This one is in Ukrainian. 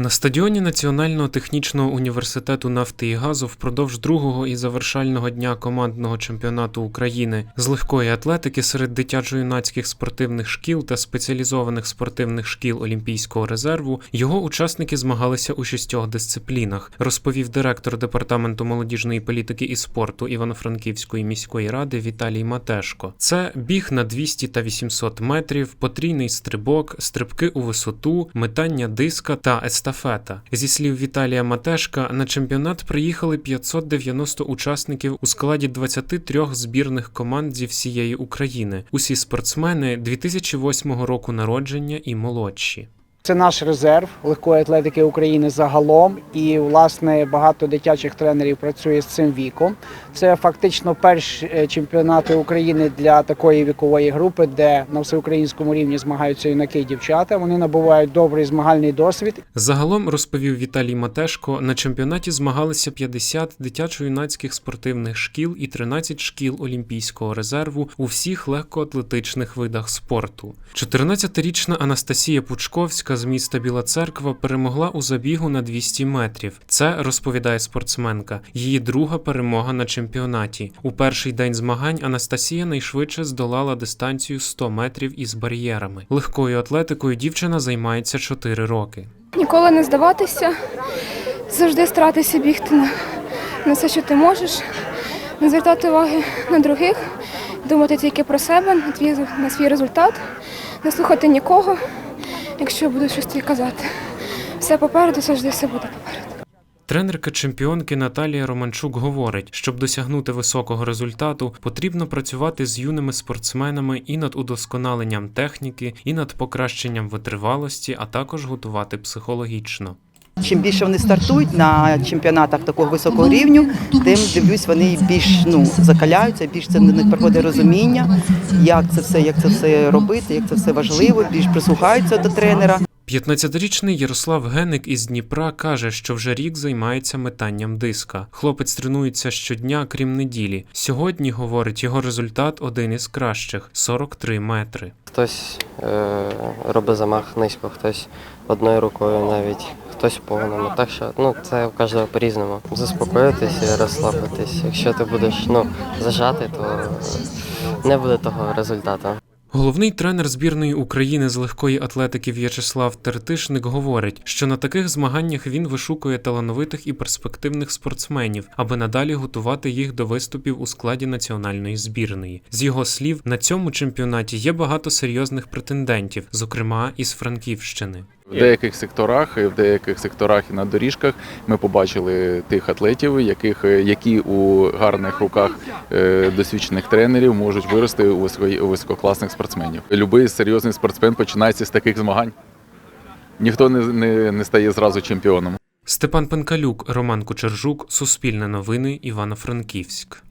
На стадіоні Національного технічного університету нафти і газу впродовж другого і завершального дня командного чемпіонату України з легкої атлетики серед дитячо-юнацьких спортивних шкіл та спеціалізованих спортивних шкіл Олімпійського резерву його учасники змагалися у шістьох дисциплінах, розповів директор департаменту молодіжної політики і спорту Івано-Франківської міської ради Віталій Матешко. Це біг на 200 та 800 метрів, потрійний стрибок, стрибки у висоту, метання диска та естафета. Зі слів Віталія Матешка, на чемпіонат приїхали 590 учасників у складі 23 збірних команд зі всієї України. Усі спортсмени 2008 року народження і молодші. Це наш резерв легкої атлетики України загалом, і власне багато дитячих тренерів працює з цим віком. Це фактично перші е, чемпіонати України для такої вікової групи, де на всеукраїнському рівні змагаються юнаки і дівчата. Вони набувають добрий змагальний досвід. Загалом розповів Віталій Матешко, на чемпіонаті змагалися 50 дитячо-юнацьких спортивних шкіл і 13 шкіл Олімпійського резерву у всіх легкоатлетичних видах спорту. 14-річна Анастасія Пучковська з міста Біла Церква перемогла у забігу на 200 метрів. Це розповідає спортсменка. Її друга перемога на чемпіонаті. У перший день змагань Анастасія найшвидше здолала дистанцію 100 метрів із бар'єрами. Легкою атлетикою дівчина займається 4 роки. Ніколи не здаватися, завжди старатися бігти на, на все, що ти можеш, не звертати уваги на других, думати тільки про себе, на, свій результат, не слухати нікого, якщо буду щось тобі казати. Все попереду, завжди все буде попереду. Тренерка чемпіонки Наталія Романчук говорить, щоб досягнути високого результату, потрібно працювати з юними спортсменами і над удосконаленням техніки, і над покращенням витривалості, а також готувати психологічно. Чим більше вони стартують на чемпіонатах такого високого рівню, тим дивлюсь, вони більш ну закаляються, більш це них приходить розуміння, як це все, як це все робити, як це все важливо, більш прислухаються до тренера. 15-річний Ярослав Геник із Дніпра каже, що вже рік займається метанням диска. Хлопець тренується щодня, крім неділі. Сьогодні, говорить, його результат один із кращих 43 метри. Хтось е, робить замах низько, хтось одною рукою навіть, хтось повному. Так що ну, це у кожного по-різному. Заспокоїтись і розслабитись. Якщо ти будеш ну, зажати, то не буде того результату. Головний тренер збірної України з легкої атлетики В'ячеслав Тертишник говорить, що на таких змаганнях він вишукує талановитих і перспективних спортсменів, аби надалі готувати їх до виступів у складі національної збірної. З його слів, на цьому чемпіонаті є багато серйозних претендентів, зокрема із Франківщини. В деяких секторах, і в деяких секторах і на доріжках ми побачили тих атлетів, яких які у гарних руках досвідчених тренерів можуть вирости у висококласних спортсменів. Любий серйозний спортсмен починається з таких змагань. Ніхто не, не, не стає зразу чемпіоном. Степан Пенкалюк, Роман Кучержук, Суспільне новини, Івано-Франківськ.